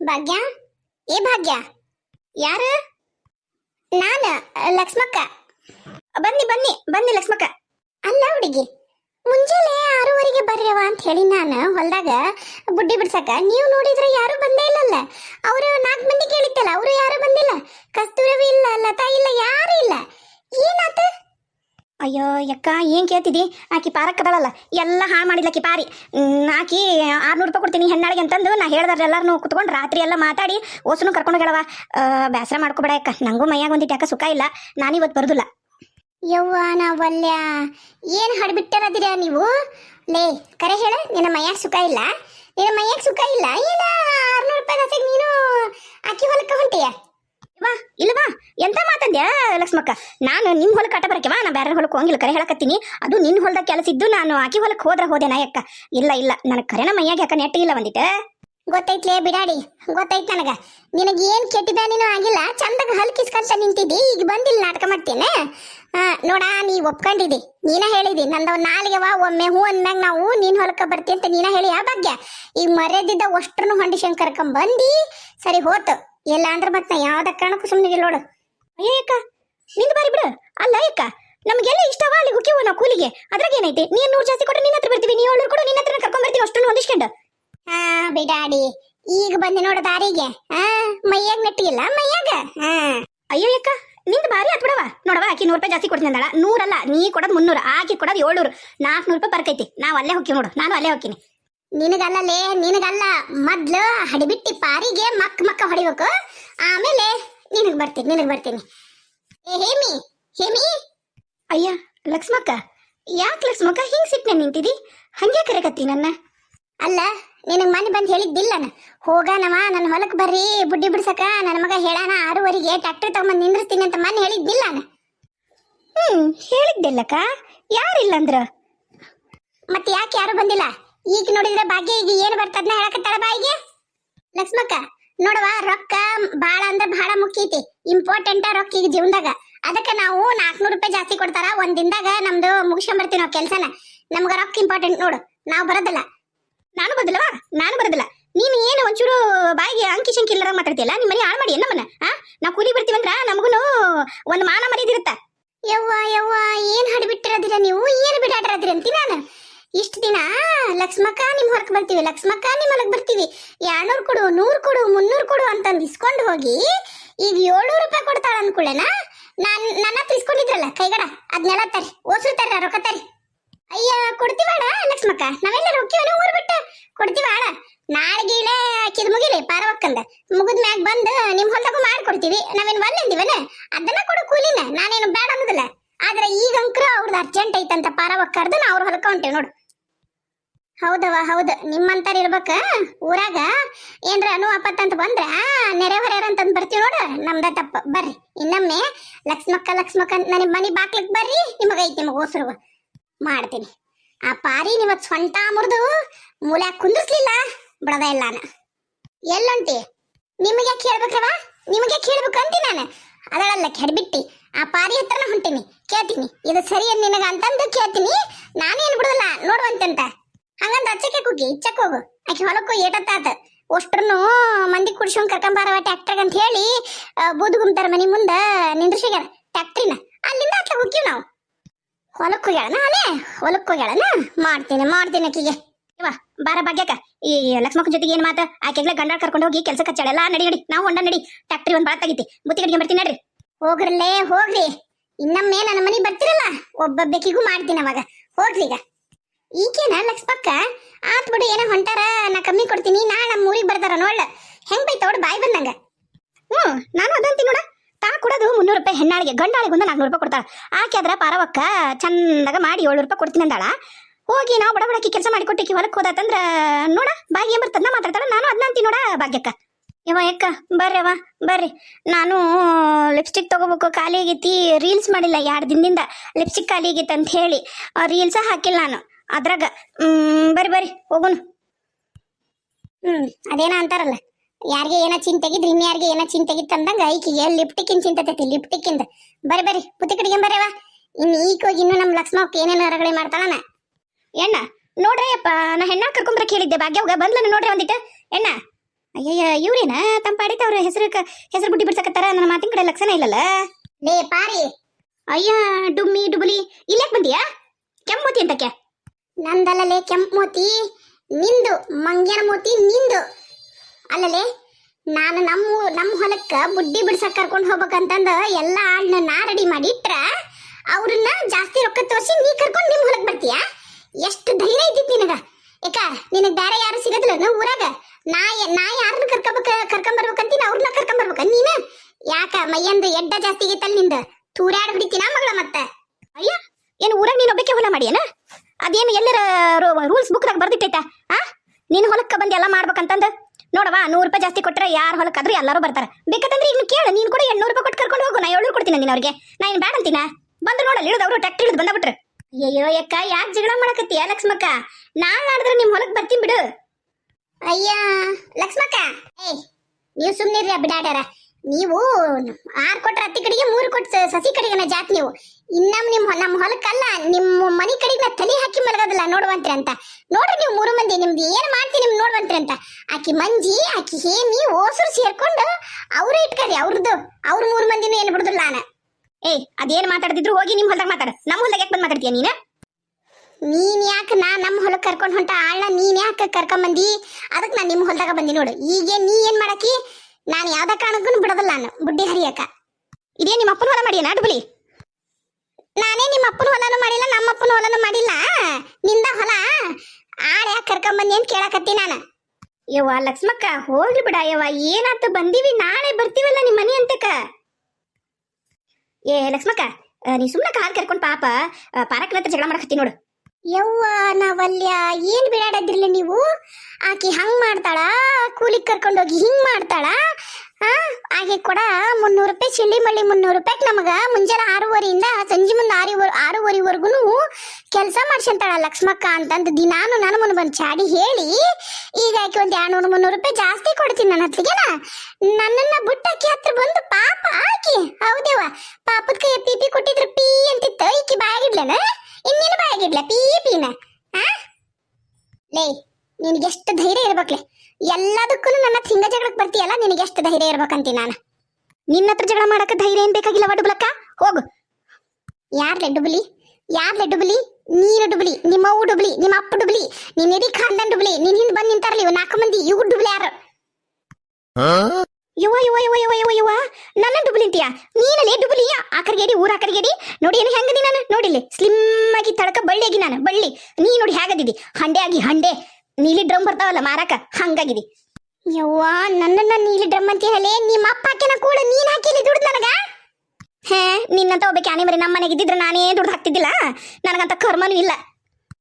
ಭಾಗ್ಯ? ಏ ಭಾಗ್ಯ, ಯಾರು? ನಾನ, ಲಕ್ಷ್ಮಕ್ಕ. ಬನ್ನಿ ಬನ್ನಿ ಬನ್ನಿ ಲಕ್ಷ್ಮಕ್ಕ. ಅಲ್ಲ ಹುಡುಗಿ, ಮುಂಜಾನೆ ಆರೂವರೆಗೆ ಬರ್ರವ ಅಂತ ಹೇಳಿ ನಾನು ಹೊಲ್ದಾಗ ಬುಡ್ಡಿ ಬಿಡ್ಸಕ. ನೀವು ನೋಡಿದ್ರೆ ಯಾರು ಬಂದೇ ಇಲ್ಲಲ್ಲ. ಅವರು ನಾಲ್ಕು ಮಂದಿ ಕೇಳಿತ್ತಲ್ಲ, ಅವರು ಯಾರು ಬಂದಿಲ್ಲ. ಕಸ್ತೂರವಿ ಇಲ್ಲ, ಲತಾ ಇಲ್ಲ, ಯಾರು ಇಲ್ಲ. ಅಯ್ಯೋ, ಯಕ್ಕ, ಏನ್ ಕೇಳ್ತಿದಿ? ಆಕಿ ಪಾರಕ್ಕ ಅದಳಲ್ಲ, ಎಲ್ಲ ಹಾ ಮಾಡಿದ್ಲಕ್ಕಿ ಪಾರಿ. ಆಕಿ ಆರ್ನೂರು ರೂಪಾಯಿ ಕೊಡ್ತೀನಿ ಹೆಣ್ಣಾಳಿಗೆ ಅಂತಂದು ನಾ ಹೇಳಿದ್ರೆ ಎಲ್ಲಾರು ಕುತ್ಕೊಂಡು ರಾತ್ರಿ ಎಲ್ಲ ಮಾತಾಡಿ ಓಸನು ಕರ್ಕೊಂಡು ಹೇಳವ ಬೇಸರ ಮಾಡ್ಕೊಬೇಡ ಅಕ್ಕ. ನಂಗೂ ಮೈಯಾಗ ಒಂದಿಟ್ಟು ಅಕ್ಕ ಸುಖ ಇಲ್ಲ. ನಾನಿವತ್ತು ಬರುದಿಲ್ಲ. ಯವ್ವ, ನಾವಲ್ಯ, ಏನು ಹಡ್ಬಿಟ್ಟರದಿರ ನೀವು? ಲೇ, ಕರೆ ಹೇಳ, ನಿನ್ನ ಮೈಯಾಗ ಸುಖ ಇಲ್ಲ? ನಿನ್ನ ಮೈಯಾಗ ಸುಖ ಇಲ್ಲ? ಏನ ಆರ್ನೂರು ರೂಪಾಯಿ ನೀನು ಅಕ್ಕಿ ಹೊಲಕ್ಕೆ ಹೊಂಟಿಯ? ವಾ ಇಲ್ವಾ? ಎಂತ ಮಾತಂದ್ಯಾ ಲಕ್ಷ್ಮಕ್ಕ? ನಾನು ನಿಮ್ಮ ಹೊಲಕ್ಕೆ ಕಟ್ಟ ಬರಕ್ಕೆ ನಾ ಬೇರೆ ಹೊಲಕ್ಕೆ ಹೋಗಿಲ್ಲ ಕರೆ ಹೇಳಕತ್ತೀನಿ. ಅದು ನಿನ್ ಹೊಲದ ಕೆಲಸ ಇದ್ದು ನಾನು ಆಕಿ ಹೊಲಕ್ಕೆ ಹೋದ್ರೆ ಹೋದೆ ನಾಯಕ್ಕ. ಇಲ್ಲ ಇಲ್ಲ, ನನಗೆ ಕರೆನ ಮೈಯಾಗ ಯಾಕ ನೆಟ್ಟಿಲ್ಲ ಒಂದಿಟ್ಟು ಗೊತ್ತೈತ್ಲೇ ಬಿಡಾಡಿ, ಗೊತ್ತೈತ್ ನನಗ. ನಿನಗೆ ಏನ್ ಕೆಟ್ಟಿದ ನೀನು ಆಗಿಲ್ಲ, ಚಂದಾಗ ಹಲ್ಕಿಸ್ಕಂತ ನಿಂತಿದ್ದಿ, ಈಗ ಬಂದಿಲ್ಲ ನಾಟಕ ಮಾಡ್ತೇನೆ. ನೋಡ, ನೀ ಒಪ್ಕೊಂಡಿದ್ದಿ ನೀನ ಹೇಳಿದಿ ನಂದ ವಾ, ಒಮ್ಮೆ ಹೂ ಅಂದ್ಮ್ಯಾಗ ನಾವು ನೀನ್ ಹೊಲಕ್ಕ ಬರ್ತಿ ಅಂತ ನೀನ ಹೇಳಿ ಆ ಭಾಗ್ಯ. ಈಗ ಮರ್ಯಾದಿದ್ದ ಅಷ್ಟ್ರನ್ನು ಹೊಂಡಿಶಂಕರ್ಕೊಂಡ್ ಬಂದಿ, ಸರಿ ಹೋತು. ಇಲ್ಲ ಅಂದ್ರೆ ಮತ್ತೆ ನಾ ಯಾವ್ದ ಕಾರಣಕ್ಕೂ ಸುಮ್ಮನೆ ನೋಡು. ಏಕ ನಿಂದು ಬಾರಿ ಬಿಡು. ಅಲ್ಲ ಏಕ ನಮಗೆಲ್ಲ ಇಷ್ಟವ ಅಲ್ಲಿ ಹುಕ್ಕಿವ ನಾವು ಕೂಲಿಗೆ? ಅದ್ರಾಗ ಏನೈತಿ? ನೀನ್ ನೂರು ಜಾಸ್ತಿ ಕೊಟ್ರೆ ನಿನ್ನ ಹತ್ರ ಬರ್ತೀವಿ, ನೀವು ಏಳ್ನೂರು ಕೊಡು ನಿನ್ನ ಹತ್ರ ಕರ್ಕೊಂಡ್ ಬರ್ತೀವಿ ಅಷ್ಟನ್ನು ಹೊಂದಿಸ್ಕೊಂಡು. ಹಾ, ಬಿಡಾಡಿ. ಈಗ ಬಂದು ನೋಡು ದಾರಿಗೆ. ಹಾ, ಮೈಯಾಗ ನೆಟ್ಟಿಗಿಲ್ಲ ಮೈಯಾಗ. ಹಾ. ಅಯ್ಯೋ ಅಕ್ಕ, ನಿಂದ ಬಾರಿ ಆತ್ ಬಿಡವ ನೋಡವ ಆಕಿ ನೂರು ರೂಪಾಯಿ ಜಾಸ್ತಿ ಕೊಡ್ತೀನಿ ಅಂದಳ ನೂರಲ್ಲ, ನೀ ಕೊಡೋದು ಮುನ್ನೂರು, ಆಕಿ ಕೊಡೋದು ಏಳ್ನೂರು. ನಾಲ್ಕು ನೂರು ರೂಪಾಯಿ ಬರ್ಕೈತಿ. ನಾವು ಅಲ್ಲೇ ಹೋಗ್ತೀವಿ ನೋಡು. ನಾನು ಅಲ್ಲೇ ಹೋಗ್ತೀನಿ ನಿನಗಲ್ಲಲೇ, ನಿನಗಲ್ಲ. ಮೊದ್ಲು ಹಡಿಬಿಟ್ಟಿ ಪಾರಿಗೆ ಮಕ್ ಮಕ್ಕ ಹೊಡಿಬೇಕು. ಆಮೇಲೆ ನಿನಗ್ ಬರ್ತೀನಿ ನಿನಗ್ ಬರ್ತೀನಿ. ಏ, ಹೇಮಿ ಹೇಮಿ. ಅಯ್ಯ, ಲಕ್ಷ್ಮಕ್ಕ, ಯಾಕೆ ಲಕ್ಷ್ಮಕ್ಕ ಹಿಂಗ್ ಸಿಟ್ನೆ ನಿಂತಿದಿ? ಹಂಗೆ ಕರೆಕತ್ತಿ ನನ್ನ. ಅಲ್ಲ, ನಿನಗೆ ಮನೆ ಬಂದು ಹೇಳಿದ್ದಿಲ್ಲ ನಾನು. ಹೋಗಾನವ ನನ್ನ ಹೊಲಕ್ಕೆ ಬರ್ರಿ, ಬುಡ್ಡಿ ಬಿಡ್ಸಕ ನನ್ನ ಮಗ ಹೇಳಾನ, ಆರೂವರೆಗೆ ಟ್ರ್ಯಾಕ್ಟರ್ ತಗೊಂಬಂದು ನಿಂದ್ರಿಸ್ತೀನಿ ಅಂತ ಮನೆ ಹೇಳಿದ್ದಿಲ್ಲ ನಾನು. ಹ್ಮ್ ಹೇಳಿದ್ದಿಲ್ಲಕ್ಕ ಯಾರಿಲ್ಲ ಅಂದ್ರ ಮತ್ತೆ ಯಾಕೆ ಯಾರು ಬಂದಿಲ್ಲ? ಈಗ ನೋಡಿದ್ರೆ ಭಾಗ್ಯ ಈಗ ಏನು ಬರ್ತದ್ನ ಹೇಳಕತ್ತಾಳ ಬಾಯಿಗೆ? ಲಕ್ಷ್ಮಕ್ಕ, ನೋಡವ, ರೊಕ್ಕ ಬಾಳ ಅಂದ್ರೆ ಬಹಳ ಮುಖ್ಯ ಐತಿ. ಇಂಪಾರ್ಟೆಂಟ್ ರೊಕ್ಕ ಈಗ ಜೀವನದಾಗ. ಅದಕ್ಕೆ ನಾವು ನಾಲ್ಕುನೂರು ರೂಪಾಯಿ ಜಾಸ್ತಿ ಕೊಡ್ತಾರ. ಒಂದ್ ದಿನದಾಗ ನಮ್ದು ಮುಗಿಸ್ಕೊಂಡ್ ಬರ್ತೀವಿ ನಾವು ಕೆಲಸನ. ನಮ್ಗ ರೊಕ್ಕ ಇಂಪಾರ್ಟೆಂಟ್ ನೋಡು. ನಾವು ಬರೋದಿಲ್ಲ. ನಾನು ಬರೋದಿಲ್ಲವಾ? ನಾನು ಬರೋದಿಲ್ಲ. ನೀನು ಏನು ಒಂಚೂರು ಬಾಯಿಗೆ ಅಂಕಿ ಶಂಕಿ ಇಲ್ಲರ ಮಾತಾಡ್ತಿಯಲ್ಲ? ನಿಮ್ಮ ಮನೆ ಹಾಳು ಮಾಡಿ ನಮ್ಮನ್ನ? ಆ? ನಾವು ಕೂಲಿ ಬಿಡ್ತೀವಂದ್ರ ನಮಗೂ ಒಂದು ಮಾನ ಮರ್ಯಾದಿರುತ್ತ ಯವ್ವ ಯವ್ವ, ಏನ್ ಹಾಡ್ಬಿಟ್ಟಿರೋದಿರ ನೀವು? ಏನು ಬಿಡಾಡಿರೋದಿರ ಅಂತೀನಿ ನಾನು? ಇಷ್ಟು ದಿನ? ಲಕ್ಷ್ಮಕ್ಕ, ನಿಮ್ ಹೊರಕ್ ಬರ್ತೀವಿ. ಲಕ್ಷ್ಮಕ್ಕ, ನಿಮ್ ಹೊಲಕ್ ಬರ್ತೀವಿ. ಎರಡ್ನೂರು ಕೊಡು, ನೂರು ಕೊಡು, ಮುನ್ನೂರು ಕೊಡು ಅಂತಂದು ಇಸ್ಕೊಂಡು ಹೋಗಿ ಈಗ ಏಳ್ನೂರು ರೂಪಾಯಿ ಕೊಡ್ತಾಳ ಅನ್ಕೊಳ್ಳೇನ ನಾನ್ ನನ್ನ ತಿಸ್ಕೊಂಡಿದ್ರಲ್ಲ ಕೈಗಡ, ಅದ್ನೆಲ್ಲ ತರಿ ಓಸು ತರ ರೊಕ್ಕ ತರಿ ಅಯ್ಯ ಕೊಡ್ತೀವಾಡ ಲಕ್ಷ್ಮಕ್ಕ. ನಾವೆಲ್ಲ ರೊಕ್ಕಿವನ ಊರ್ ಬಿಟ್ಟು. ಕೊಡ್ತೀವಾಳ ನಾಳೆಗೀಳೆ ಹಾಕಿದ್ ಮುಗಿಲಿ, ಪಾರವಕ್ಕಂದ. ಮುಗಿದ ಮ್ಯಾಗ ಬಂದು ನಿಮ್ ಹೊಲ್ದಾಗೂ ಮಾಡ್ಕೊಡ್ತೀವಿ. ನಾವೇನ್ ಬಂದಿವನ ಅದನ್ನ ಕೊಡು ಕೂಲಿನ. ನಾನೇನು ಬೇಡ ಅನ್ನೋದಿಲ್ಲ. ಆದ್ರೆ ಈಗ ಅಂಕ್ರ ಅವ್ರದ್ದು ಅರ್ಜೆಂಟ್ ಐತಂತ ಪಾರವಕ್ಕ ಕರ್ದು ನಾ ಅವ್ರ ಹೊಲಕ್ಕ ಹೊಂಟೇವ್ ನೋಡು. ಹೌದವ ಹೌದು. ನಿಮ್ಮಂತಾರ ಇರ್ಬೇಕ? ಊರಾಗ ಏನ್ರ ಅನು ಅಂತ ಬಂದ್ರ ನೆರೆ ಹೊರೆಯರ್ ಅಂತಂದ್ ಬರ್ತೀವಿ ನೋಡು. ನಮ್ದ ತಪ್ಪ. ಬರ್ರಿ. ಇನ್ನೊಮ್ಮೆ ಲಕ್ಷ್ಮಕ್ಕ ಲಕ್ಷ್ಮಕ್ಕ ನಿಮ್ಮ ಮನೆ ಬಾಕ್ಲಕ್ ಬರ್ರಿ. ನಿಮಗ ಐತಿ, ನಿಮಗ ಓಸರು. ಮಾಡ್ತೀನಿ. ಆ ಪಾರಿ ನಿಮಗ್ ಸ್ವಂಟ ಮುರಿದು ಮೂಲ್ಯಾಗ ಕುಂದಿರ್ಸ್ಲಿಲ್ಲ, ಬಿಡದ ಇಲ್ಲ ನಾನು ಎಲ್ಲಂಟಿ? ನಿಮಗೆ ಯಾಕೆ ನಿಮಗೆ ಕೇಳ್ಬೇಕು ಅಂತೀನಿ ನಾನು. ಅದಳಲ್ಲ ಕೆಡ್ಬಿಟ್ಟಿ. ಆ ಪಾರಿ ಹತ್ರನ ಹೊಂಟೀನಿ. ಕೇಳ್ತೀನಿ. ಇದು ಸರಿ ನಿನಗ ಅಂತಂದು ಕೇಳ್ತೀನಿ. ನಾನೇನು ಬಿಡೋಲ್ಲ ನೋಡುವಂತಂತ ಹಂಗಂದ ಅಚ್ಚಕ್ಕೆ ಕುಗ್ಗಿ ಇಚ್ಚಕ್ ಹೋಗು. ಆಕೆ ಹೊಲಕ್ಕೂ ಏಟತ್ತಾತ ಅಷ್ಟ್ರನ್ನು ಮಂದಿ ಕರ್ಕೊಂಡ್ ಕರ್ಕೊಂಬಾರವ ಟ್ಯಾಕ್ಟರ್ ಅಂತ ಹೇಳಿ ಬೂದು ಗುಮ್ತಾರ ಮನಿ ಮುಂದ ನಿಂದ್ರಿಸಿಗ್ಯಾರ ಟ್ಯಾಕ್ಟ್ರಿನ ಅಲ್ಲಿಂದ ಆಕೆ ಹೋಗ್ತೀವಿ ನಾವು. ಹೊಲಕ್ಕೆ ಹೋಗ್ಯಾಳನ ಅದೇ ಹೊಲಕ್ಕೆ ಹೋಗ್ಯಾಳನ? ಮಾಡ್ತೀನಿ ಮಾಡ್ತೀನಿ ಆಕಿಗೆ. ಇವ, ಬಾರ ಭಾಗ್ಯಕ ಈ ಲಕ್ಷ್ಮಕ್ಕ ಜೊತೆಗೆ ಏನ್ ಮಾತ? ಆಕೆಗ್ಲೆ ಗಂಡ ಕರ್ಕೊಂಡು ಹೋಗಿ ಕೆಲಸ ಕಚ್ಚಾಳೆಲ್ಲ ನಡಿ ನಡಿ. ನಾವು ಹೊಂಡ ನಡಿ. ಟ್ಯಾಕ್ಟ್ರಿ ಒಂದ್ ಬಾಳ ತೆಗಿತಿ. ಬುತ್ತಿ ಕಡೆಗೆ ಬರ್ತೀನಿ ನಡ್ರಿ. ಹೋಗ್ರಲ್ಲೇ, ಹೋಗ್ರಿ. ಇನ್ನೊಮ್ಮೆ ನನ್ನ ಮನೆ ಬರ್ತಿರಲ್ಲ. ಒಬ್ಬೊಬ್ಬಕಿಗೂ ಮಾಡ್ತೀನಿ ಅವಾಗ. ಹೋಗ್ರಿ ಈಗ. ಈಗೇನ ಲಕ್ಷ್ಮಕ್ಕ ಆತ್ ಬಿಡು, ಏನೋ ಹೊಂಟಾರ, ನಾ ಕಮ್ಮಿ ಕೊಡ್ತೀನಿ ನಾ ನಮ್ಮ ಊರಿಗೆ ಬರ್ತಾರ ನೋಡ್ಲ. ಹೆಂಗ್ ಬೈ ತೋಡ್ ಬಾಯ್ ಬಂದಂಗ ಹ್ಞೂ, ನಾನು ಅದಂತೀನಿ ನೋಡ. ತಾ ಕೊಡೋದು ಮುನ್ನೂರು ರೂಪಾಯಿ ಹೆಣ್ಣಾಳಿಗೆ, ಗಂಡಾಳಿಗೆ ಒಂದು ನಾಲ್ಕುನೂರು ರೂಪಾಯಿ ಕೊಡ್ತಾಳ. ಆಕೆ ಆದ್ರೆ ಪಾರವಕ್ಕ ಚಂದಾಗ ಮಾಡಿ ಏಳ್ನೂರು ರೂಪಾಯಿ ಕೊಡ್ತೀನಿ ಅಂದಾಳ. ಹೋಗಿ ನಾವು ಬಡ ಕೆಲಸ ಮಾಡಿ ಕೊಟ್ಟಿಕ್ಕಿ ಹೊಲಕ್ಕೆ ಹೋದಾತಂದ್ರ, ನೋಡ, ಬಾಯಿ ಏನ್ ಬರ್ತದ ಮಾತಾಡ್ತಾಳ, ನಾನು ಅದನ್ನ ಅಂತೀನಿ ನೋಡ, ಭಾಗ್ಯಕ್ಕ. ಯವ್ವ, ಯಕ್ಕ, ಬರ್ರಿ ಅವ್ವ ಬರ್ರಿ. ನಾನು ಲಿಪ್ಸ್ಟಿಕ್ ತಗೋಬೇಕು, ಖಾಲಿ ಆಗೈತಿ ರೀಲ್ಸ್ ಮಾಡಿಲ್ಲ, ಎರಡು ದಿನದಿಂದ. ಲಿಪ್ಸ್ಟಿಕ್ ಖಾಲಿ ಆಗೈತೆ ಅಂತ ಹೇಳಿ ರೀಲ್ಸ ಹಾಕಿಲ್ಲ ನಾನು. ಅದ್ರಾಗ ಬರ್ರಿ ಬರ್ರಿ ಹೋಗುನು ಹ್ಮ್ ಅದೇನ ಅಂತಾರಲ್ಲ ಯಾರಿಗೆ ಏನ ಚಿಂತೆಗಿದ್ರೆ ಇನ್ಯಾರಿಗೆ ಏನ ಚಿಂತೆಗಿತ್ತು ಅಂದಂಗ ಈಕಿಗೆ ಲಿಪ್ಟಿಕಿನ್ ಚಿಂತತೈತಿ ಲಿಪ್ಟಿಕಿಂದ ಬರ್ರಿ ಬರ್ರಿ ಬುತ್ತಿ ಕಡೆಗೆ ಬರ್ರಿವ ಇನ್ನು ಈಗ ಹೋಗಿ ಇನ್ನು ನಮ್ಮ ಲಕ್ಷ್ಮಕ್ಕ ಏನೇನು ರಗಳೆ ಮಾಡ್ತಾಳನ? ಎಣ್ಣ ನೋಡ್ರಿ ಅಪ್ಪ ನಾ ಹೆಣ್ಣ ಕರ್ಕೊಂಬರಕ್ ಕೇಳಿದ್ದೆ ಭಾಗ್ಯವಾಗ ಬಂದ್ಲನ ನೋಡ್ರಿ ಒಂದಿಟ್ಟು ಎಣ್ಣ ಅಯ್ಯಯ್ಯ ಇವ್ರೇನ? ತಮ್ಮ ಪಾಡಿತ ಅವ್ರ ಹೆಸರು ಹೆಸರು ಬುಟ್ಟಿ ಬಿಡ್ಸಕತ್ತಾರ? ನನ್ನ ಮಾತಿನ ಕಡೆ ಲಕ್ಷಣ ಇಲ್ಲಲ್ಲ? ಲೇ ಪಾರಿ. ಅಯ್ಯ ಡುಮ್ಮಿ ಡುಬುಲಿ ಇಲ್ಲಕ್ಕೆ ಬಂದಿಯಾ? ಕೆಮ್ಮೋತಿ ಅಂತಕ್ಕೆ. ನಂದಲ್ಲಲೇ ಕೆಂಪು ಮೋತಿ, ನಿಂದು, ಮಂಗ್ಯನ ಮೋತಿ, ನಿಂದು. ಅಲ್ಲಲೇ, ನಾನು ನಮ್ಮ ನಮ್ಮ ಹೊಲಕ್ಕೆ ಬುಡ್ಡಿ ಬಿಡ್ಸಕ್ ಕರ್ಕೊಂಡು ಹೋಗ್ಬೇಕಂತಂದು ಎಲ್ಲ ಆಳ್ನ ನಾ ರೆಡಿ ಮಾಡಿ ಇಟ್ರ ಅವ್ರನ್ನ ಜಾಸ್ತಿ ರೊಕ್ಕ ತೋರಿಸಿ ನೀ ಕರ್ಕೊಂಡು ನಿಮ್ಮ ಹೊಲಕ್ಕೆ ಬರ್ತೀಯಾ? ಎಷ್ಟು ಧೈರ್ಯ ಐತಿ ನಿನಗ? ಯಾಕ ನಿನಗೆ ಬೇರೆ ಯಾರು ಸಿಗದಿಲ್ಲ ನಾ ಊರಾಗ? ನಾ ನಾ ಯಾರನ್ನ ಕರ್ಕೊಬೇಕ ಕರ್ಕೊಂಬರ್ಬೇಕಂತೀನಿ ಅವ್ರನ್ನ ಕರ್ಕೊಂಬರ್ಬೇಕ ನೀನು? ಯಾಕ, ಮೈಯಂದು ಎಡ್ಡ ಜಾಸ್ತಿ ಆಗೈತಲ್ ನಿಂದು? ತೂರಾಡ್ ಹಿಡಿತೀನ ಮಗಳ ಮತ್ತೆ? ಅಯ್ಯ, ಏನು ಊರಾಗ ನೀನು ಒಬ್ಬಕ್ಕೆ ಹೊಲ ಮಾಡಿಯನ? ಅದೇನು ಎಲ್ಲರ ರೂಲ್ಸ್ ಬುಕ್ದಾಗ ಬರ್ದಿಟ್ಟೈತೆ? ಆ? ನೀನು ಹೊಲಕ್ಕೆ ಬಂದು ಎಲ್ಲ ಮಾಡ್ಬೇಕಂತಂದು? ನೋಡವ ನೂರು ರೂಪಾಯಿ ಜಾಸ್ತಿ ಕೊಟ್ಟರೆ ಯಾರ ಹೊಲಕ್ಕಾದ್ರೂ ಎಲ್ಲರೂ ಬರ್ತಾರೆ. ಬೇಕಂತಂದ್ರೆ ಈಗ ಕೇಳು, ನೀನು ಕೂಡ ಎಂಟ್ನೂರು ರೂಪಾಯಿ ಕೊಟ್ಟು ಕರ್ಕೊಂಡು ಹೋಗು, ನಾ ಏಳ್ನೂರು ಕೊಡ್ತೀನಿ ನೀನು ನಾ ಏನು ಬೇಡ ಅಂತೀನ? ಬಂದ್ರು ನೋಡಲ್ಲ ಇಳಿದು ಅವರು ಟ್ಯಾಕ್ಟ್ರಿ ಇಳಿದು ಬಂದ್ಬಿಟ್ರು ಅಯ್ಯೋ ಅಕ್ಕ ಯಾಕೆ ಜಗಳ ಮಾಡಕತ್ತೀಯ ಲಕ್ಷ್ಮಕ್ಕ? ನಾಳೆ ಮಾಡಿದ್ರೆ ನಿಮ್ಮ ಹೊಲಕ್ಕೆ ಬರ್ತೀನಿ ಬಿಡು. ಅಯ್ಯ, ಲಕ್ಷ್ಮಕ್ಕ? ಏಯ್, ನೀವು ಸುಮ್ಮನಿರ್ರಿ ಬಿಡಾಡ್ಯಾರ. ನೀವು ಆರು ಕೊಟ್ರ ಹತ್ತಿ ಕಡೆಗೆ, ಮೂರು ಕೊಟ್ಟು ಸಸಿ ಕಡೆಗೆ ಜಾತ್ ನೀವು. ಇನ್ನಮ್ ನಿಮ್ಮ ನಮ್ಮ ಹೊಲಕ್ಕಲ್ಲ ನಿಮ್ಮ ಮನೆ ಕಡೆಗೆ ನಾ ತಲೆ ಹಾಕಿ ಮಲಗೋದಿಲ್ಲ ನೋಡುವಂತ್ರಿ ಅಂತ. ನೋಡ್ರಿ ನೀವು ಮೂರು ಮಂದಿ, ನಿಮ್ದು ಏನು ಮಾಡ್ತೀನಿ ನಿಮ್ ನೋಡುವಂತ್ರಿ ಅಂತ. ಆಕಿ ಮಂಜಿ, ಆಕಿ ಹೇಮಿ, ಓಸರು ಸೇರ್ಕೊಂಡು ಅವರೇ ಇಟ್ಕರಿ ಅವ್ರದ್ದು ಅವ್ರ ಮೂರು ಮಂದಿನೂ ಏನು ಬಿಡುದಿಲ್ಲ ನಾನು ಏಯ್, ಅದೇನು ಮಾತಾಡ್ತಿದ್ರು ಹೋಗಿ ನಿಮ್ಮ ಹೊಲದಾಗ ಮಾತಾಡ. ನಮ್ಮ ಹೊಲದಾಗ ಯಾಕೆ ಬಂದು ಮಾತಾಡ್ತೀಯ ನೀನು? ನೀನ್ ಯಾಕೆ ನಾ ನಮ್ಮ ಹೊಲಕ್ಕೆ ಕರ್ಕೊಂಡು ಹೊಂಟ ಆಳ್ನ ನೀನ್ ಯಾಕೆ ಕರ್ಕೊಂಬಂದಿ? ಅದಕ್ಕೆ ನಾನು ನಿಮ್ಮ ಹೊಲದಾಗ ಬಂದಿ ನೋಡು. ಈಗ ನೀ ಏನ್ ಮಾಡಾಕಿ? ನಾನು ಯಾವ್ದ ಕಾರಣಕ್ಕೂ ಬಿಡೋದಿಲ್ಲ ನಾನು. ಬುಡ್ಡಿ ಹರಿಯಕ ಇದೇ ನಿಮ್ಮ ಅಪ್ಪನ ಹೊಲ ಮಾಡಿಯಲ್ಲ ಡುಬಲಿ ನಾನೇ ನಿಮ್ಮ ಅಪ್ಪನ ಹೊಲನೂ ಮಾಡಿಲ್ಲ, ನಮ್ಮ ಅಪ್ಪನ ಹೊಲನೂ ಮಾಡಿಲ್ಲ. ನಿಂದ ಹೊಲ ಆಳ ಯಾಕೆ ಕರ್ಕೊಂಬಂದಿ ಅಂತ ಕೇಳಕತ್ತಿ ನಾನು. ಯವ್ವ ಲಕ್ಷ್ಮಕ್ಕ, ಹೋಗ್ಲಿ ಬಿಡ ಯವ್ವ. ಏನಾಯ್ತು ಬಂದೀವಿ, ನಾಳೆ ಬರ್ತೀವಲ್ಲ ನಿಮ್ಮ ಮನೆ ಅಂತಕ ಏ ಲಕ್ಷ್ಮಕ್ಕ ನೀ ಸುಮ್ಮನೆ ಕಾಲ್ ಕರ್ಕೊಂಡು ಪಾಪ ಪಾರಕ್ಕನ ಜಗಳ ಮಾಡಕತ್ತಿ ನೋಡು. ಯವ್ವ, ನಾವಲ್ಯ, ಏನ್ ಬಿಡಾಡದ್ರಿಲ್ಲ ನೀವು? ಆಕಿ ಹಂಗ್ ಮಾಡ್ತಾಳ? ಕೂಲಿ ಕರ್ಕೊಂಡೋಗಿ ಹಿಂಗ್ ಮಾಡ್ತಾಳ? ಆ ಆಕೆ ಕೂಡ, ಮುನ್ನೂರು ರೂಪಾಯಿ ಚಿಂಡಿ ಮಳ್ಳಿ ಮುನ್ನೂರು ರೂಪಾಯಿ ನಮಗ ಮುಂಜಾನೆ ಆರೂವರೆಯಿಂದ ಸಂಜೆ ಮುಂದೆ ಆರೂವರೆ ಆರೂವರೆವರೆಗೂ ಕೆಲಸ ಮಾಡ್ಸಂತಾಳ ಲಕ್ಷ್ಮಕ್ಕ ಅಂತಂದು ದಿನಾನು ನಾನು ಮುನ್ನ ಬಂದು ಚಾಡಿ ಹೇಳಿ, ಈಗ ಆಕೆ ಒಂದ್ ಎರಡ್ನೂರು, ಮುನ್ನೂರು ರೂಪಾಯಿ ಜಾಸ್ತಿ ಕೊಡ್ತೀನಿ ನನ್ನ ಹತ್ತಿಗೆನ ನನ್ನನ್ನ ಬುಟ್ಟಕ್ಕೆ ಹತ್ರ ಬಂದು ಪಾಪ ಆಕಿ ಹೌದೇವ ಪಾಪದ ಕೈ ಪಿ ಪಿ ಕೊಟ್ಟಿದ್ರು ಪೀ ಅಂತಿತ್ತು, ಈಕಿ ಬಾಯಾಗಿಡ್ಲನ ಇನ್ನೇನು ಬಾಯಾಗಿಡ್ಲ ಪೀ, ಪೀನ? ಲೇ, ನಿನಗೆ ಎಷ್ಟು ಧೈರ್ಯ ಇರ್ಬೇಕ್ಲೆ. ಎಲ್ಲದಕ್ಕೂ ನನ್ನ ಹತ್ರ ಹಿಂಗ ಜಗಳಕ್ಕೆ ಬರ್ತೀಯಲ್ಲ, ನಿನಗೆ ಎಷ್ಟು ಧೈರ್ಯ ಇರ್ಬೇಕಂತೀನಿ ನಾನು. ನಿನ್ನ ಹತ್ರ ಜಗಳ ಮಾಡಕ್ಕೆ ಧೈರ್ಯ ಏನ್ ಬೇಕಾಗಿಲ್ಲ ವಡುಬ್ಲಕ್ಕ ಹೋಗು. ಯಾರ್ಲೆ ಡುಬ್ಲಿ? ಯಾರ್ಲೆ ಡುಬ್ಲಿ? ನೀನು ಡುಬ್ಲಿ, ನಿಮ್ಮ ಅವ್ವ ಡುಬ್ಲಿ, ನಿಮ್ಮ ಅಪ್ಪ ಡುಬ್ಲಿ, ನಿನ್ನ ಎದಿ ಖಾನ್ದಾನ್ ಡುಬ್ಲಿ ನಿನ್ ಹಿಂದ್ ಬಂದ್ ನಿಂತಾರಲ್ಲ ಇವ್ ನಾಲ್ಕು ಮಂದಿ ಇವ್ ಡುಬ್ಲಿ ಯಾರು? ಯುವ ಯುವ ಯುವ ಯುವ ಯುವ ಯುವ ನನ್ನ ಡುಬ್ಲಿ ಅಂತೀಯ? ನೀನಲ್ಲೇ ಡುಬ್ಲಿ? ಆಕರ್ಗೇಡಿ, ಊರ ಆಕರ್ಗೇಡಿ? ನೋಡಿ ಏನು ಹೆಂಗದಿ ನಾನು? ನೋಡಿಲ್ಲಿ. ಸ್ಲಿಮ್ ಆಗಿ ತಳಕ ಬಳ್ಳಿಯಾಗಿ ನಾನು, ಬಳ್ಳಿ. ನೀ ನೋಡಿ ಹೇಗದಿದಿ? ಹಂಡೆ ಆಗಿ ಹಂಡೆ. ನೀಲಿ ಡ್ರಮ್ ಬರ್ತಾವಲ್ಲ ಮಾರಾಕ? ಹಂಗಾಗಿದಿ. ಯವ್ವ, ನನ್ನನ್ನ ನೀಲಿ ಡ್ರಮ್ ಅಂತ ಹೇಳಿ? ನಿಮ್ಮ ಅಪ್ಪ ಹಾಕಿನ ಕೂಡ ನೀನ್ ಹಾಕಿಲಿ ದುಡ್ಡು ನನಗ? ಹೇ, ನಿನ್ನಂತ ಒಬ್ಬಕ್ಕೆ ಆನೆ ಮರಿ ನಮ್ಮ ಮನೆಗೆ ಇದ್ದಿದ್ರೆ ನಾನೇ ದುಡ್ಡು ಹಾಕ್ತಿದ್ದಿಲ್ಲ? ನನಗಂತ ಕರ್ಮನೂ ಇಲ್ಲ.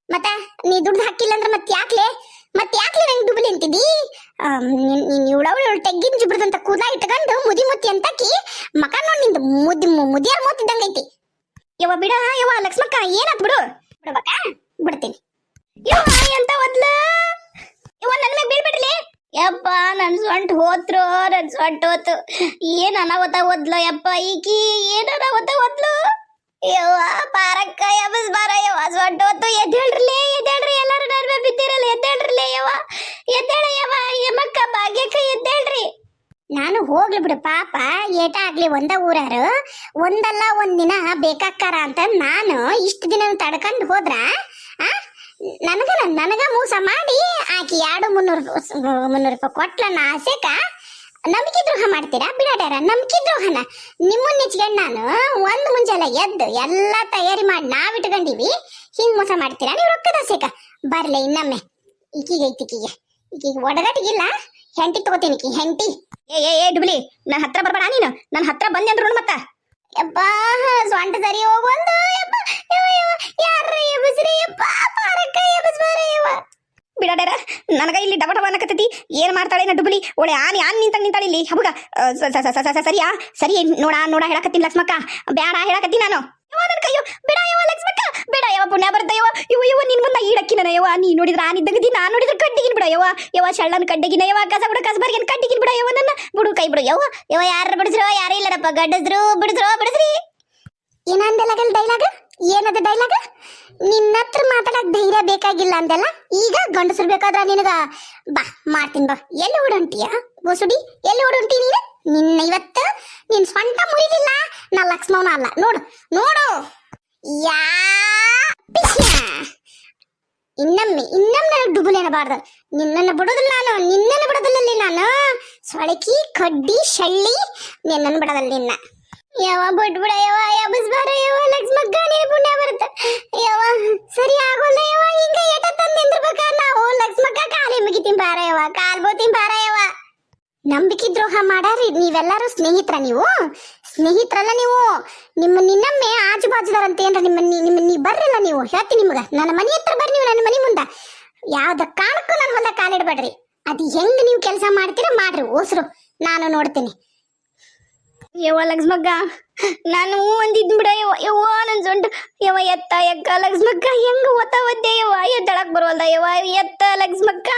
ಮತ್ತೆ ನೀ ದುಡ್ಡು ಹಾಕಿಲ್ಲ ಅಂದ್ರೆ ಮತ್ತೆ ಯಾಕ್ಲೆ ಮತ್ತೆ ಯಾಕೆ ನಂಗೆ ದುಡ್ಡು ಅಂತಿದ್ದಿ? ನೀನು ಇವಳವಳು ತೆಗ್ಗಿನ ಜಿಬ್ರದಂತ ಕೂದ ಇಟ್ಕೊಂಡು ಮುದಿ ಮುತ್ತಿ ಅಂತಕಿ ಮಕ ನೋಡಿ ನಿಂದು ಮುದ್ದಿ ಮುದಿಯಾರ ಮೂತಿದ್ದಂಗೈತಿ ಯವ್ವ ಬಿಡ, ಯವ್ವ ಲಕ್ಷ್ಮಕ್ಕ, ಏನಾತ್ ಬಿಡು. ಬಿಡ್ಬೇಕಾ? ಬಿಡ್ತೀನಿ. ಯವ್ವ ಎಂತ ಒದ್ಲ ಯವ್ವ ನನ್ನ ಮೇಲೆ ಬೀಳ್ಬಿಡ್ಲಿ ಯಪ್ಪ, ನನ್ ಸೊಂಟ ಹೋತ್ರು, ನನ್ ಸೊಂಟ ಹೋತು ಏನ್ ಅನಾಹುತ ಓದ್ಲು ಯಪ್ಪ ಈಕಿ? ಏನ್ ಅನಾಹುತ ಓದ್ಲು ಯವ್ವ ಪಾರಕ್ಕ ಯಬಸ್ ಬಾರ ಯವ್ವ ಸೊಂಟ ಹೋತು ಎದ್ದೇಳ್ರಲೇ ಎದ್ದೇಳ್ರಿ ಎಲ್ಲಾರು ನರ್ಮೆ ಬಿದ್ದಿರಲ್ಲ ಎದ್ದೇಳ್ರಲೇ ಯವ್ವ ಎದ್ದೇಳ ಯವ್ವ ಯಮಕ್ಕ ಭಾಗ್ಯಕ್ಕ ಎದ್ದೇಳ್ರಿ ಹೋಗ್ಲಿ ಬಿಡು, ಪಾಪ. ಏಟ ಆಗ್ಲಿ ಒಂದ ಊರಾರು. ಒಂದಲ್ಲ ಒಂದಿನ ಬೇಕಾಕ್ಕಾರ ಅಂತ ನಾನು ಇಷ್ಟು ದಿನ ತಡ್ಕೊಂಡು ಹೋದ್ರ, ಆ? ನನಗ ನನಗ ಮೋಸ ಮಾಡಿ ಆಕಿ ಎರಡು ಮುನ್ನೂರು ಮುನ್ನೂರು ರೂಪಾಯಿ ಕೊಟ್ಲನ್ನ ಆಸೆಕ ನಂಬಿಕೆ ದ್ರೋಹ ಮಾಡ್ತೀರಾ? ಬಿಡಾಡ್ಯಾರ, ನಂಬಿಕೆ ದ್ರೋಹನ? ನಿಮ್ಮನ್ನ ನೆಚ್ಕೊಂಡು ನಾನು ಒಂದು ಮುಂಜಾಲ ಎದ್ದು ಎಲ್ಲ ತಯಾರಿ ಮಾಡಿ ನಾವ್ ಇಟ್ಕೊಂಡಿವಿ, ಹಿಂಗ್ ಮೋಸ ಮಾಡ್ತೀರಾ? ನೀವು ರೊಕ್ಕದ ಆಸೆಕ. ಬರ್ಲೆ ಇನ್ನೊಮ್ಮೆ. ಈಕಿಗೆ ಐತಿಕಿಗೆ ಈಕಿಗೆ ಒಡಗಟ್ಟಿಗಿಲ್ಲ. ಹೆಂಟಿ ತಗೋತೀನಿ ಹೆಂಟಿ ಏ ಏ ಏ, ಡುಬ್ಲಿ ನನ್ನ ಹತ್ರ ಬರಬೇಡ ನೀನು. ನನ್ನ ಹತ್ರ ಬಂದೆ ಅಂದ್ರು ಮತ್ತ. ಯಪ್ಪ ಸರಿ ಹೋಗೊಂದು ಯಪ್ಪ ಯಾರ್ರ ಎಬಸ್ರಿ ಯಪ್ಪ ಪಾರಕ್ಕ ಬಿಡಾಡ್ಯಾರ ನನಗ ಇಲ್ಲಿ ಡಬ ಡಬ ಅನ್ನಕತ್ತೈತಿ. ಏನ್ ಮಾಡ್ತಾಳೆ ನಾ ಡುಬ್ಲಿ? ಒಳ್ಳೆ ಆನಿ, ಆನ್ ನಿಂತ ನಿಂತಾಳೆ ಇಲ್ಲಿ. ಹಬಗ ಸರಿಯಾ? ಸರಿ, ನೋಡ ನೋಡ, ಹೇಳಕತ್ತೀನಿ ಲಕ್ಷ್ಮಕ್ಕ. ಬ್ಯಾಡ, ಹೇಳಕತ್ತೀನಿ ನಾನು. ಯವ್ವ ನನ್ನ ಕೈಯೋ, ಬಿಡ ಲಕ್ಷ್ಮಕ್ಕ ಬೇಡ ಯವ್ವ ಪುಣ್ಯ ಬರ್ತ ಯವ್ವ ಇವ ಇವ ನಿನ್ ಮುಂದ ಈಡಕ್ಕಿನ ಯವ್ವ? ನೀ ನೋಡಿದ್ರ ಆನಿದ್ದಗದಿ ನಾನು ನೋಡಿದ್ರ ಕಡ್ಡಿಗಿನ್ ಬಿಡ ಯವ ಯವ ಶಳ್ಳನ ಕಡ್ಡಿಗಿನ ಯವ್ವ, ಕಸ ಬಿಡ, ಕಸ ಬರ್ಗಿನ ಕಡ್ಡಿಗಿನ್ ಬಿಡ ಯವ ನನ್ನ. ಬಿಡು, ಕೈ ಬಿಡು ಯವ ಯವ ಯಾರು ಬಿಡಿಸ್ರೋ, ಯಾರು ಇಲ್ಲರಪ್ಪ ಗಡ್ಡದ್ರು ಬಿಡಿಸ್ರೋ, ಬಿಡಿಸ್ರಿ. ಏನಂದಲ್ಲ ಡೈಲಾಗ್? ಏನದ ಡೈಲಾಗ? ನಿನ್ನ ಹತ್ರ ಮಾತಾಡಕ್ ಧೈರ್ಯ ಬೇಕಾಗಿಲ್ಲ ಅಂದಲ್ಲ? ಈಗ ಗಂಡಸರು ಬೇಕಾದ್ರ ನಿನಗ, ಬಾ, ಮಾಡ್ತೀನಿ ಬಾ. ಎಲ್ಲಿ ಓಡಂಟಿಯ? ಬೋಸುಡಿ ಎಲ್ಲಿ ಓಡಂಟಿ ನೀನು? ನಿನ್ನ ಇವತ್ತು ನಿನ್ ಸ್ವಂತ ಮುರಿದಿಲ್ಲ. ನಾ ಲಕ್ಷ್ಮವನ ಅಲ್ಲ. ನೋಡು ನೋಡು. ಯಾ. ಇನ್ನೊಮ್ಮೆ ಇನ್ನೊಮ್ಮೆ ನನಗೆ ಡುಬುಲ್ ಏನಬಾರ್ದು ನಿನ್ನನ್ನು ಬಿಡೋದಿಲ್ಲ ನಾನು, ನಿನ್ನನ್ನು ಬಿಡೋದಿಲ್ಲ ನಾನು. ಸೊಳಕಿ, ಕಡ್ಡಿ, ಶಳ್ಳಿ, ನಿನ್ನನ್ನು ಬಿಡೋದಲ್ಲ ನಿನ್ನ. ಯಾವ ಬಿಡ್ಬಿಡ ಯಾವ ಯಾಬಸ್ ಬಾರ ಯಾವ ಮಗ್ಗ ನೀನು ಪುಣ್ಯ ಬರುತ್ತೆ. ಯಾವ ಸರಿ ಆಗೋಲ್ಲ ಯಾವ ಹಿಂಗ ಏಟ ತಂದು ನಿಂದಿರ್ಬೇಕ? ನಾವು ಲಕ್ಷ್ಮಕ್ಕ ಕಾಲಿ ಮುಗಿತೀನಿ ಬಾರ ಯಾವ ಕಾಲ್ ಬೋತೀನಿ ಬಾರ ಯಾವ ನಂಬಿಕೆ ದ್ರೋಹ ಮಾಡಾರಿ, ನೀವೆಲ್ಲರೂ ಸ್ನೇಹಿತರ ನೀವು? ಸ್ನೇಹಿತರಲ್ಲ ನೀವು? ನಿಮ್ಮ ನಿನ್ನಮ್ಮೆ ಆಜು ಬಾಜುದಾರಂತ ಏನ್ರ ನಿಮ್ಮ ನಿಮ್ಮ ನೀ ಬರ್ರಲ್ಲ ನೀವು. ಹೇಳ್ತೀನಿ ನಿಮ್ಗೆ. ನನ್ನ ಮನೆ ಹತ್ರ ಬರ್ರಿ ನೀವು, ನನ್ನ ಮನೆ ಮುಂದೆ. ಯಾವ್ದ ಕಾರಣಕ್ಕೂ ನನ್ನ ಹೊಲ ಕಾಲಿಡ್ಬೇಡ್ರಿ. ಅದು ಹೆಂಗ್ ನೀವು ಕೆಲಸ ಮಾಡ್ತೀರಾ ಮಾಡ್ರಿ, ಓಸ್ರು. ನಾನು ನೋಡ್ತೀನಿ. ಯವ್ವ ಲಕ್ಷ್ಮಕ್ಕ ನಾನು ಹೂ ಅಂದಿದ್ ಬಿಡ ಯವ್ವ. ಯವ್ವ, ನನ್ ಸೊಂಟು ಯವ್ವ, ಎತ್ತ, ಎಕ್ಕ ಲಕ್ಷ್ಮಕ್ಕ ಹೆಂಗ ಒತ್ತ ಒದ್ದೆ ಯವ್ವ? ಎದ್ದಳಕ್ ಬರೋಲ್ದ ಯವ್ವ? ಎತ್ತ ಲಕ್ಷ್ಮಕ್ಕ